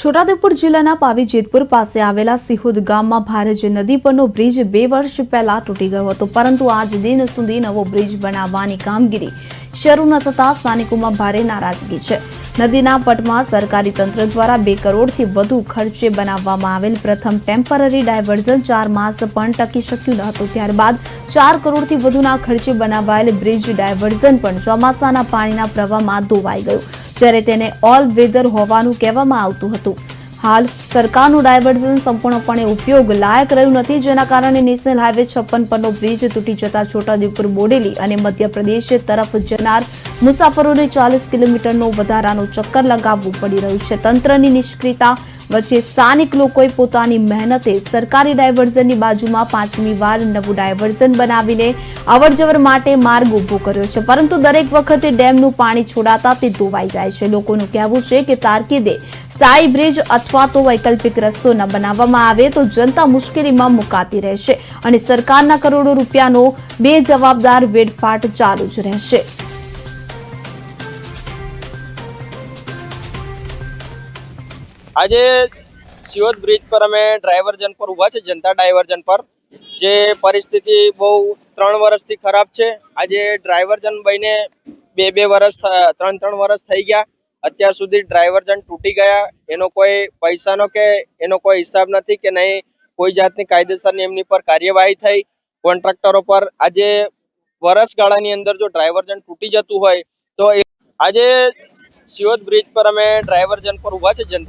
છોટાઉદેપુર જિલ્લાના પાવી જેતપુર પાસે આવેલા સિહોદ ગામમાં ભારજ નદી પરનો બ્રિજ બે વર્ષ પહેલા તૂટી ગયો હતો. પરંતુ આજ દિન સુધી નવો બ્રિજ બનાવવાની કામગીરી શરૂ ન થતા સ્થાનિકોમાં ભારે નારાજગી છે. નદીના પટમાં સરકારી તંત્ર દ્વારા બે કરોડથી વધુ ખર્ચે બનાવવામાં આવેલ પ્રથમ ટેમ્પરરી ડાયવર્ઝન ચાર માસ પણ ટકી શક્યું ન હતું. ત્યારબાદ ચાર કરોડથી વધુના ખર્ચે બનાવાયેલ બ્રિજ ડાયવર્ઝન પણ ચોમાસાના પાણીના પ્રવાહમાં ધોવાઈ ગયું. જ્યારે તેને ઓલ વેધર હોવાનું કહેવામાં આવતું હતું. હાલ સરકારનું ડાયવર્ઝન સંપૂર્ણપણે ઉપયોગ લાયક રહ્યું નથી, જેના કારણે નેશનલ હાઈવે છપ્પન પરનો બ્રિજ તૂટી જતા છોટાઉદેપુર, બોડેલી અને મધ્યપ્રદેશ તરફ જનાર મુસાફરોને ચાલીસ કિલોમીટરનો વધારાનું ચક્કર લગાવવું પડી રહ્યું છે. તંત્રની નિષ્ક્રિયતા વચ્ચે સ્થાનિક લોકોએ પોતાની મહેનતે સરકારી ડાયવર્ઝનની બાજુમાં પાંચમી વાર નવું ડાયવર્ઝન બનાવીને અવરજવર માટે માર્ગ ઊભો કર્યો છે. પરંતુ દરેક વખતે ડેમનું પાણી છોડાતા તે ધોવાઈ જાય છે. લોકોનું કહેવું છે કે તારકીદે સ્થાયી બ્રિજ અથવા તો વૈકલ્પિક રસ્તો ન બનાવવામાં આવે તો જનતા મુશ્કેલીમાં મુકાતી રહેશે અને સરકારના કરોડો રૂપિયાનો બે જવાબદાર વેડફાટ ચાલુ જ રહેશે. આજે સિયોદ બ્રિજ પર અમે ડ્રાઈવર્જન પર ઊભા છે જનતા ડાયવર્જન પર, જે પરિસ્થિતિ બહુ ત્રણ વર્ષથી ખરાબ છે. આજે ડ્રાઈવર્જન બહીને બે બે વર્ષ ત્રણ ત્રણ વર્ષ થઈ ગયા. અત્યાર સુધી ડ્રાઈવર્જન તૂટી ગયા. એનો કોઈ પૈસાનો કે એનો કોઈ હિસાબ નથી કે નહીં. કોઈ જાતની કાયદેસરની એમની પર કાર્યવાહી થઈ. કોન્ટ્રાક્ટરો પર આજે વર્ષગાળાની અંદર જો ડ્રાઈવર્જન તૂટી જતું હોય, તો આજે સિયોદ બ્રિજ પર અમે ડ્રાઈવર્જન પર ઊભા છે જનતા